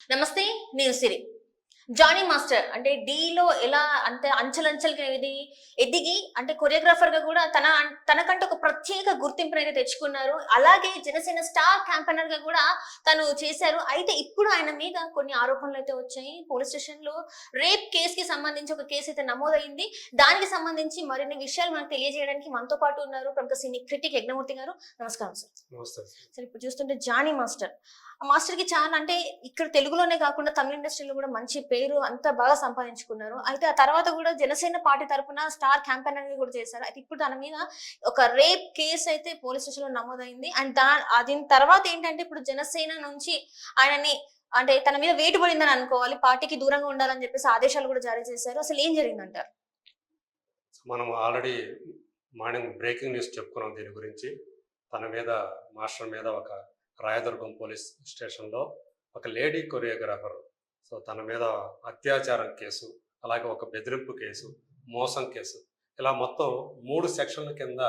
నమస్తే నేను సిరి. Johnny master అంటే డీలో ఎలా అంత అంచెలంచెలుగా ఇది ఎదిగి అంటే కొరియోగ్రాఫర్గా కూడా తన తనకంటే ఒక ప్రత్యేక గుర్తింపును అయితే తెచ్చుకున్నారు. అలాగే జనసేన స్టార్ క్యాంపెయినర్గా కూడా తను చేశారు. అయితే ఇప్పుడు ఆయన మీద కొన్ని ఆరోపణలు అయితే వచ్చాయి. పోలీస్ స్టేషన్లో రేప్ కేసు కి సంబంధించి ఒక కేసు అయితే నమోదైంది దానికి సంబంధించి మరిన్ని విషయాలు మనకు తెలియజేయడానికి మనతో పాటు ఉన్నారు ప్రముఖ సినీ క్రిటిక్ యజ్ఞమూర్తి గారు. నమస్కారం సార్. సరే. ఇప్పుడు చూస్తుంటే జానీ మాస్టర్. ఆ మాస్టర్కి చాలా అంటే ఇక్కడ తెలుగులోనే కాకుండా తమిళ ఇండస్ట్రీలో కూడా మంచి పేరు అంత బాగా సంపాదించుకున్నారు. అయితే ఆ తర్వాత కూడా జనసేన పార్టీ తరఫున స్టార్ క్యాంపెయిన్ అనేది కూడా చేశారు. అయితే ఇప్పుడు తన మీద ఒక రేప్ కేసు అయితే పోలీస్ స్టేషన్లో నమోదైంది. అండ్ దా దీని తర్వాత ఏంటంటే ఇప్పుడు జనసేన నుంచి ఆయనని అంటే తన మీద వేటు పడిందని అనుకోవాలి. పార్టీకి దూరంగా ఉండాలని చెప్పేసి ఆదేశాలు కూడా జారీ చేశారు. అసలు ఏం జరిగిందంటారు? మనం ఆల్రెడీ మార్నింగ్ బ్రేకింగ్ న్యూస్ చెప్పుకున్నాం దీని గురించి. తన మీద మాస్టర్ మీద ఒక రాయదుర్గం పోలీస్ స్టేషన్లో ఒక లేడీ కొరియోగ్రాఫర్ సో తన మీద అత్యాచారం కేసు అలాగే ఒక బెదిరింపు కేసు మోసం కేసు. ఇలా మొత్తం మూడు సెక్షన్ల కింద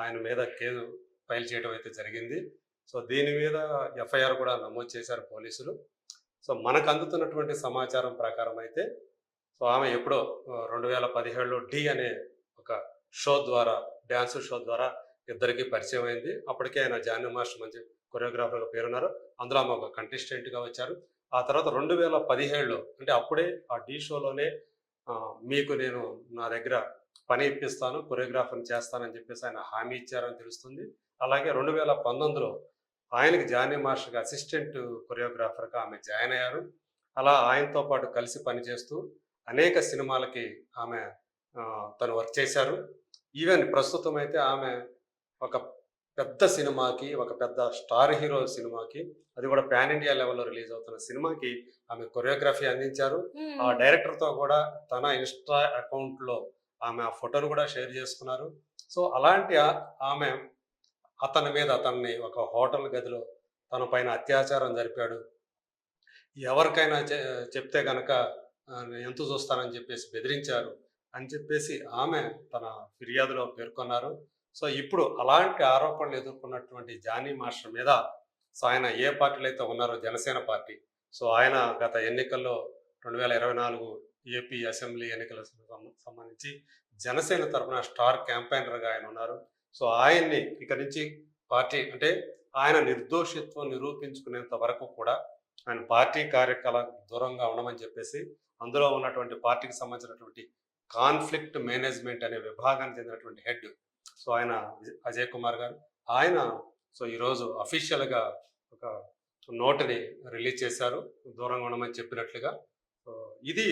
ఆయన మీద కేసు ఫైల్ చేయడం అయితే జరిగింది. సో దీని మీద ఎఫ్ఐఆర్ కూడా నమోదు చేశారు పోలీసులు. సో మనకు అందుతున్నటువంటి సమాచారం ప్రకారం అయితే సో ఆమె ఎప్పుడో రెండు వేల పదిహేడులో డి అనే ఒక షో ద్వారా డ్యాన్స్ షో ద్వారా ఇద్దరికి పరిచయం అయింది. అప్పటికే ఆయన జానీ మాస్టర్ మంచి కొరియోగ్రాఫర్గా పేరున్నారు. అందులో ఆమె ఒక కంటెస్టెంట్గా వచ్చారు. ఆ తర్వాత రెండు వేల పదిహేడులో అంటే అప్పుడే ఆ డి షోలోనే మీకు నేను నా దగ్గర పని ఇప్పిస్తాను కొరియోగ్రాఫర్ని చేస్తానని చెప్పేసి ఆయన హామీ ఇచ్చారని తెలుస్తుంది. అలాగే రెండు వేల పంతొమ్మిదిలో ఆయనకి జానీ మాస్టర్గా అసిస్టెంట్ కొరియోగ్రాఫర్గా ఆమె జాయిన్ అయ్యారు. అలా ఆయనతో పాటు కలిసి పనిచేస్తూ అనేక సినిమాలకి ఆమె తను వర్క్ చేశారు. ఈవెన్ ప్రస్తుతం అయితే ఆమె ఒక పెద్ద సినిమాకి ఒక పెద్ద స్టార్ హీరో సినిమాకి అది కూడా పాన్ ఇండియా లెవెల్లో రిలీజ్ అవుతున్న సినిమాకి ఆమె కొరియోగ్రఫీ అందించారు. ఆ డైరెక్టర్తో కూడా తన ఇన్స్టా అకౌంట్లో ఆమె ఆ ఫోటోను కూడా షేర్ చేసుకున్నారు. సో అలాంటి ఆమె అతని మీద అతన్ని ఒక హోటల్ గదిలో తన పైన అత్యాచారం జరిపాడు. ఎవరికైనా చెప్తే గనక ఎంత చూస్తానని చెప్పేసి బెదిరించారు అని చెప్పేసి ఆమె తన ఫిర్యాదులో పేర్కొన్నారు. సో ఇప్పుడు అలాంటి ఆరోపణలు ఎదుర్కొన్నటువంటి జానీ మాస్టర్ మీద సో ఆయన ఏ పార్టీలో అయితే ఉన్నారో జనసేన పార్టీ సో ఆయన గత ఎన్నికల్లో రెండు వేల ఇరవై నాలుగు ఏపీ అసెంబ్లీ ఎన్నికల సంబంధించి జనసేన తరఫున స్టార్ క్యాంపెయినర్గా ఆయన ఉన్నారు. సో ఆయన్ని ఇక నుంచి పార్టీ అంటే ఆయన నిర్దోషిత్వం నిరూపించుకునేంత వరకు కూడా ఆయన పార్టీ కార్యకలాపం దూరంగా ఉండమని చెప్పేసి అందులో ఉన్నటువంటి పార్టీకి సంబంధించినటువంటి కాన్ఫ్లిక్ట్ మేనేజ్మెంట్ అనే విభాగానికి చెందినటువంటి హెడ్ సో ఆయన అజయ్ కుమార్ గారు ఆయన సో ఈరోజు అఫీషియల్గా ఒక నోటుని రిలీజ్ చేశారు దూరంగా ఉండమని చెప్పినట్లుగా. ఇది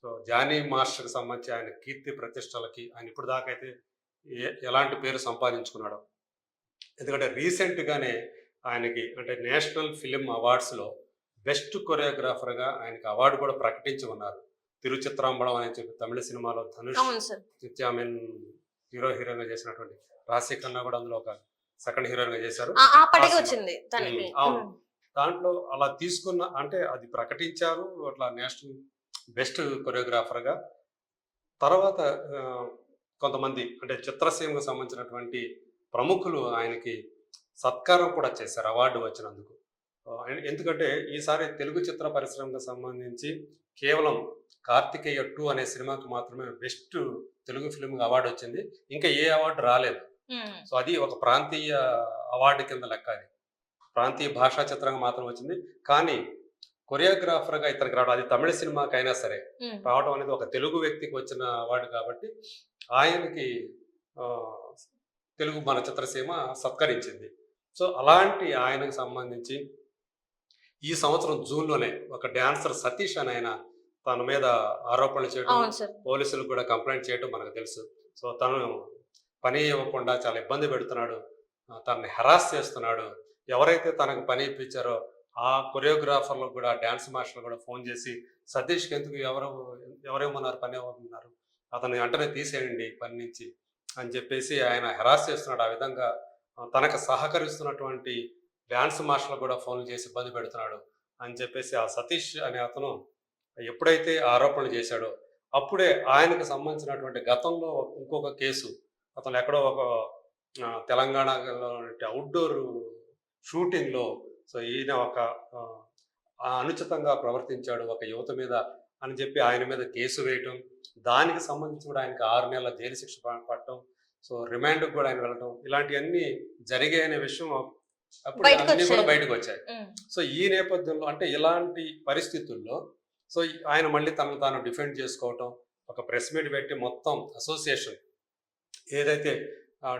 సో జానీ మాస్టర్కి సంబంధించి ఆయన కీర్తి ప్రతిష్టలకి ఆయన ఇప్పుడు దాకా అయితే ఎలాంటి పేరు సంపాదించుకున్నాడో. ఎందుకంటే రీసెంట్గానే ఆయనకి అంటే నేషనల్ ఫిలిం అవార్డ్స్లో బెస్ట్ కొరియోగ్రాఫర్గా ఆయనకి అవార్డు కూడా ప్రకటించి ఉన్నారు. తిరుచిత్రాంబడం అని చెప్పి తమిళ సినిమాలో ధనుష్ అవును సార్. హీరో హీరోయిన్గా చేసినటువంటి రాశి ఖన్నా కూడా అందులో ఒక సెకండ్ చేశారు. ఆ పటికి ఆ వచ్చింది అవును. దాంట్లో అలా తీసుకున్న అంటే అది ప్రకటించారు అట్లా నేషనల్ బెస్ట్ కొరియోగ్రాఫర్గా. తర్వాత ఆ, కొంతమంది అంటే చిత్రసీమకు సంబంధించినటువంటి ప్రముఖులు ఆయనకి సత్కారం కూడా చేశారు అవార్డు వచ్చినందుకు. ఎందుకంటే ఈసారి తెలుగు చిత్ర పరిశ్రమకు సంబంధించి కేవలం కార్తికేయ టూ అనే సినిమాకి మాత్రమే బెస్ట్ తెలుగు ఫిల్మ్ అవార్డు వచ్చింది. ఇంకా ఏ అవార్డు రాలేదు. సో అది ఒక ప్రాంతీయ అవార్డు కింద లెక్క అది. ప్రాంతీయ భాషా చిత్రంగా మాత్రం వచ్చింది. కానీ కొరియోగ్రాఫర్గా ఇతనికి రావడం అది తమిళ సినిమాకైనా సరే ఉమ్. రావడం అనేది ఒక తెలుగు వ్యక్తికి వచ్చిన అవార్డు కాబట్టి ఆయనకి తెలుగు మన చిత్రసీమ సత్కరించింది. సో అలాంటి ఆయనకు సంబంధించి ఈ సంవత్సరం జూన్లోనే ఒక డాన్సర్ సతీష్ అని ఆయన తన మీద ఆరోపణలు చేయడం పోలీసులు కూడా కంప్లైంట్ చేయడం మనకు తెలుసు. సో తను పని ఇవ్వకుండా చాలా ఇబ్బంది పెడుతున్నాడు తనని హెరాస్ చేస్తున్నాడు. ఎవరైతే తనకు పని ఇప్పించారో ఆ కొరియోగ్రాఫర్లకు కూడా డ్యాన్స్ మాస్టర్లు కూడా ఫోన్ చేసి సతీష్కి ఎందుకు ఎవరు ఎవరేమన్నారు పని ఇవ్వమన్నారు? అతను వెంటనే తీసేయండి పని నుంచి అని చెప్పేసి ఆయన హెరాస్ చేస్తున్నాడు. ఆ విధంగా తనకు సహకరిస్తున్నటువంటి డ్యాన్స్ మాస్టర్లు కూడా ఫోన్లు చేసి ఇబ్బంది పెడుతున్నాడు అని చెప్పేసి ఆ సతీష్ అనే అతను ఎప్పుడైతే ఆరోపణలు చేశాడో అప్పుడే ఆయనకు సంబంధించినటువంటి గతంలో ఇంకొక కేసు. అతను ఎక్కడో ఒక తెలంగాణలో అవుట్డోర్ షూటింగ్లో సో ఈయన ఒక అనుచితంగా ప్రవర్తించాడు ఒక యువత మీద అని చెప్పి ఆయన మీద కేసు వేయటం దానికి సంబంధించి కూడా ఆయనకి ఆరు నెలల జైలు శిక్ష ప- పడటం సో రిమాండ్కి కూడా ఆయన వెళ్ళటం ఇలాంటివన్నీ జరిగాయనే విషయం అప్పుడు బయటకు అన్నీ కూడా వచ్చాయి. బయటకు వచ్చాయి సో ఈ నేపథ్యంలో అంటే ఇలాంటి పరిస్థితుల్లో సో ఆయన మళ్ళీ తనను తాను డిఫెండ్ చేసుకోవటం ఒక ప్రెస్ మీట్ పెట్టి మొత్తం అసోసియేషన్ ఏదైతే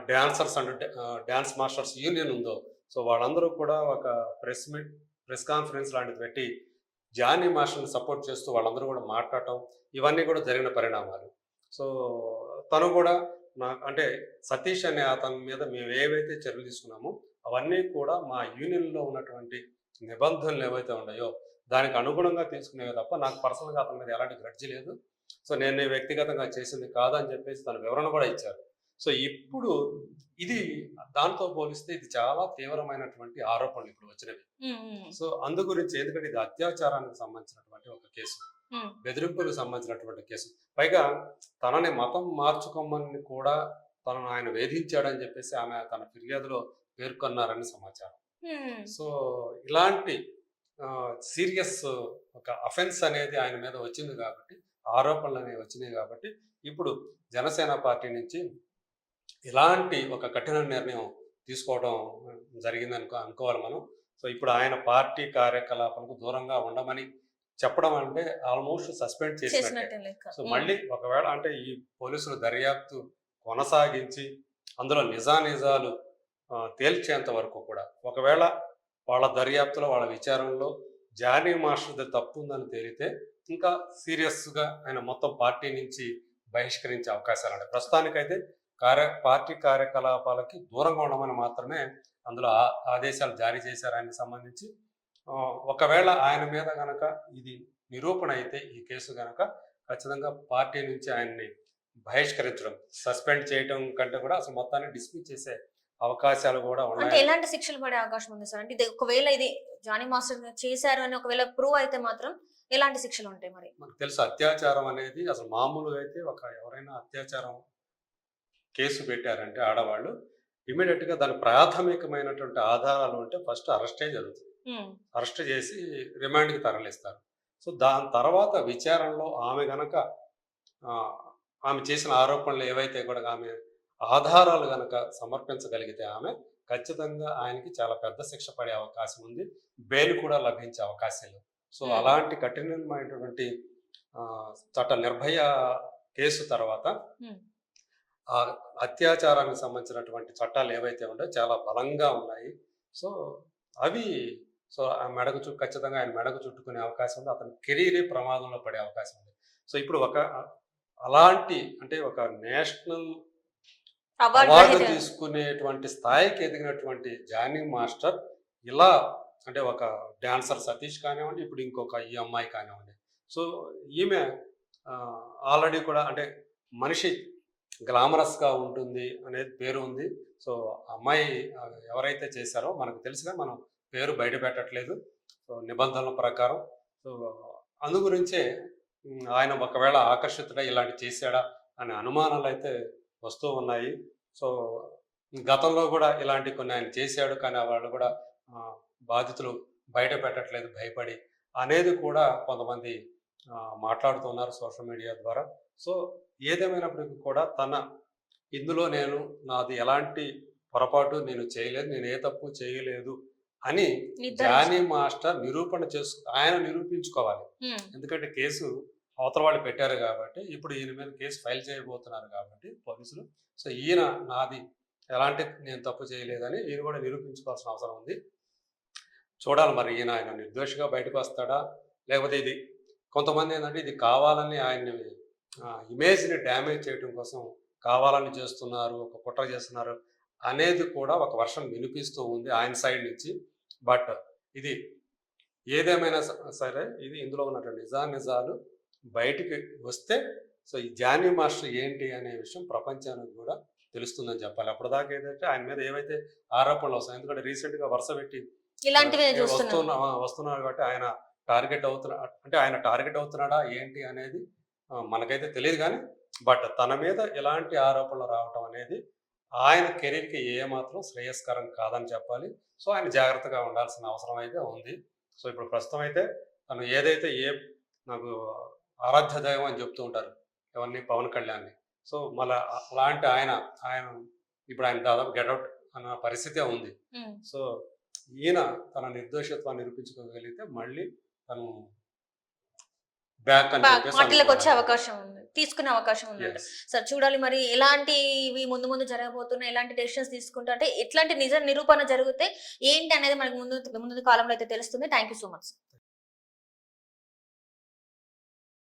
dancers and dance masters union ఉందో సో వాళ్ళందరూ కూడా ఒక ప్రెస్ మీట్ ప్రెస్ కాన్ఫరెన్స్ లాంటిది పెట్టి జానీ మాస్టర్ని సపోర్ట్ చేస్తూ వాళ్ళందరూ కూడా మాట్లాడటం ఇవన్నీ కూడా జరిగిన పరిణామాలు. సో తను కూడా నా అంటే సతీష్ అనే అతని మీద మేము ఏవైతే చర్యలు తీసుకున్నామో అవన్నీ కూడా మా యూనియన్లో ఉన్నటువంటి నిబంధనలు ఏవైతే ఉన్నాయో దానికి అనుగుణంగా తీసుకునేవి తప్ప నాకు పర్సనల్గా అతని మీద ఎలాంటి గ్రడ్జి లేదు. సో నేను వ్యక్తిగతంగా చేసింది కాదని చెప్పేసి తన వివరణ కూడా ఇచ్చారు. సో ఇప్పుడు ఇది దాంతో పోలిస్తే ఇది చాలా తీవ్రమైనటువంటి ఆరోపణలు ఇప్పుడు వచ్చినవి. సో అందు గురించి ఎందుకంటే ఇది అత్యాచారానికి సంబంధించినటువంటి ఒక కేసు. బెదిరింపులకు సంబంధించినటువంటి కేసు. పైగా తనని మతం మార్చుకోమని కూడా తనను ఆయన వేధించాడని చెప్పేసి ఆమె తన ఫిర్యాదులో పేర్కొన్నారని సమాచారం. సో ఇలాంటి సీరియస్ ఒక అఫెన్స్ అనేది ఆయన మీద వచ్చింది కాబట్టి ఆరోపణలు అనేవి వచ్చినాయి కాబట్టి ఇప్పుడు జనసేన పార్టీ నుంచి ఇలాంటి ఒక కఠిన నిర్ణయం తీసుకోవడం జరిగింది అనుకో అనుకోవాలి మనం. సో ఇప్పుడు ఆయన పార్టీ కార్యకలాపాలకు దూరంగా ఉండమని చెప్పడం అంటే ఆల్మోస్ట్ సస్పెండ్ చేసినట్టే. సో మళ్ళీ ఒకవేళ అంటే ఈ పోలీసులు దర్యాప్తు కొనసాగించి అందులో నిజానిజాలు తేల్చేంత వరకు కూడా. ఒకవేళ వాళ్ళ దర్యాప్తులో వాళ్ళ విచారంలో జానీ మాస్టర్ది తప్పు ఉందని తేలితే ఇంకా సీరియస్గా ఆయన మొత్తం పార్టీ నుంచి బహిష్కరించే అవకాశాలు ఉన్నాయి. ప్రస్తుతానికైతే కార్య పార్టీ కార్యకలాపాలకి దూరంగా ఉండమని మాత్రమే అందులో ఆ- ఆదేశాలు జారీ చేశారు ఆయనకు సంబంధించి. ఒకవేళ ఆయన మీద గనక ఇది నిరూపణ అయితే ఈ కేసు గనక ఖచ్చితంగా పార్టీ నుంచి ఆయన్ని బహిష్కరించడం సస్పెండ్ చేయడం కంటే కూడా అసలు మొత్తాన్ని డిస్మిస్ చేసే అవకాశాలు కూడా అంటే ఉన్నాయి. ఎలాంటి శిక్షలు పడే అవకాశం ఉంది సార్? అంటే ఇది ఒకవేళ ఇది జానీ మాస్టర్ చేశారు అని ఒకవేళ ప్రూవ్ అయితే మాత్రం ఎలాంటి శిక్షలు ఉంటాయి మరి? మనకు తెలుసు అత్యాచారం అనేది అసలు మామూలుగా అయితే ఒక ఎవరైనా అత్యాచారం కేసు పెట్టారంటే ఆడవాళ్ళు ఇమీడియట్గా దాని ప్రాథమికమైనటువంటి ఆధారాలు ఉంటే ఫస్ట్ అరెస్టే జరుగుతుంది. అరెస్ట్ చేసి రిమాండ్కి తరలిస్తారు. సో దాని తర్వాత విచారణలో ఆమె గనక ఆమె చేసిన ఆరోపణలు ఏవైతే కూడా ఆమె ఆధారాలు గనక సమర్పించగలిగితే ఆమె ఖచ్చితంగా ఆయనకి చాలా పెద్ద శిక్ష పడే అవకాశం ఉంది. బెయిల్ కూడా లభించే అవకాశం లేదు. So Hmm. అలాంటి కఠినమైనటువంటి చట్ట నిర్భయ కేసు తర్వాత Hmm. ఆ అత్యాచారానికి సంబంధించినటువంటి చట్టాలు ఏవైతే ఉన్నాయో చాలా బలంగా ఉన్నాయి. సో అవి సో ఆ మెడకు చుట్టూ ఖచ్చితంగా ఆయన మెడకు చుట్టుకునే అవకాశం ఉంది. అతని కెరీరే ప్రమాదంలో పడే అవకాశం ఉంది. సో ఇప్పుడు ఒక అలాంటి అంటే ఒక నేషనల్ అవార్డు. తీసుకునేటువంటి స్థాయికి ఎదిగినటువంటి జానీ మాస్టర్ ఇలా అంటే ఒక డాన్సర్ సతీష్ కానివ్వండి ఇప్పుడు ఇంకొక ఈ అమ్మాయి కానివ్వండి. సో ఈమె ఆల్రెడీ కూడా అంటే మనిషి గ్లామరస్గా ఉంటుంది అనేది పేరు ఉంది. సో అమ్మాయి ఎవరైతే చేశారో మనకు తెలుసుగా మనం పేరు బయట పెట్టట్లేదు. సో నిబంధనల ప్రకారం. సో అందు గురించే ఆయన ఒకవేళ ఆకర్షితుడై ఇలాంటి చేశాడా అనే అనుమానాలు అయితే వస్తూ ఉన్నాయి. సో గతంలో కూడా ఇలాంటి కొన్ని ఆయన చేశాడు. కానీ వాళ్ళు కూడా బాధితులు బయట పెట్టట్లేదు భయపడి అనేది కూడా కొంతమంది మాట్లాడుతున్నారు సోషల్ మీడియా ద్వారా. సో ఏదేమైనప్పటికీ కూడా తన ఇందులో నేను నాది ఎలాంటి పొరపాటు నేను చేయలేదు నేను ఏ తప్పు చేయలేదు అని. జానీ మాస్టర్ నిరూపణ చేసు ఆయన నిరూపించుకోవాలి. ఎందుకంటే కేసు అవతల వాళ్ళు పెట్టారు కాబట్టి ఇప్పుడు ఈయన మీద కేసు ఫైల్ చేయబోతున్నారు కాబట్టి పోలీసులు. సో ఈయన నాది ఎలాంటి నేను తప్పు చేయలేదని ఈయన కూడా నిరూపించుకోవాల్సిన అవసరం ఉంది. చూడాలి మరి ఈయన ఆయన నిర్దోషిగా బయటకు వస్తాడా? లేకపోతే ఇది కొంతమంది ఏంటంటే ఇది కావాలని ఆయన్ని ఇమేజ్ని డ్యామేజ్ చేయడం కోసం కావాలని చేస్తున్నారు ఒక కుట్ర చేస్తున్నారు అనేది కూడా ఒక వర్షం వినిపిస్తూ ఉంది ఆయన సైడ్ నుంచి. బట్ ఇది ఏదేమైనా సరే ఇది ఇందులో ఉన్నటువంటి నిజానిజాలు బయటికి వస్తే సో ఈ జానీ మాస్టర్ ఏంటి అనే విషయం ప్రపంచానికి కూడా తెలుస్తుందని చెప్పాలి. అప్పటిదాకా ఏదైతే ఆయన మీద ఏవైతే ఆరోపణలు వస్తాయి ఎందుకంటే recent గా వరుస పెట్టి వస్తున్నా ఆ, వస్తున్నారు కాబట్టి ఆయన టార్గెట్ అవుతున్నా అంటే ఆయన టార్గెట్ అవుతున్నాడా ఏంటి అనేది మనకైతే తెలియదు కానీ బట్ తన మీద ఎలాంటి ఆరోపణలు రావటం అనేది ఆయన కెరీర్కి ఏమాత్రం శ్రేయస్కరం కాదని చెప్పాలి. సో ఆయన జాగ్రత్తగా ఉండాల్సిన అవసరం అయితే ఉంది. సో ఇప్పుడు ప్రస్తుతం అయితే తను ఏదైతే ఏ నాకు ఆరాధ్య దైవం అని చెప్తూ ఉంటారు. ఎవరిని? పవన్ కళ్యాణ్ని. సో మళ్ళీ అలాంటి ఆయన ఆయన ఇప్పుడు ఆయన దాదాపు గెటౌట్ అన్న పరిస్థితే ఉంది. సో ఈయన తన నిర్దోషత్వాన్ని నిరూపించుకోగలిగితే మళ్ళీ తను వచ్చే. అవకాశం ఉంది. తీసుకునే అవకాశం ఉంది. సార్ చూడాలి మరి ఎలాంటివి ముందు ముందు జరగబోతున్నాయి? ఎలాంటి డెసిషన్స్ తీసుకుంటా అంటే ఎట్లాంటి నిజ నిరూపణ జరిగితే ఏంటి అనేది మనకు ముందు ముందు కాలంలో అయితే తెలుస్తుంది. Thank you so much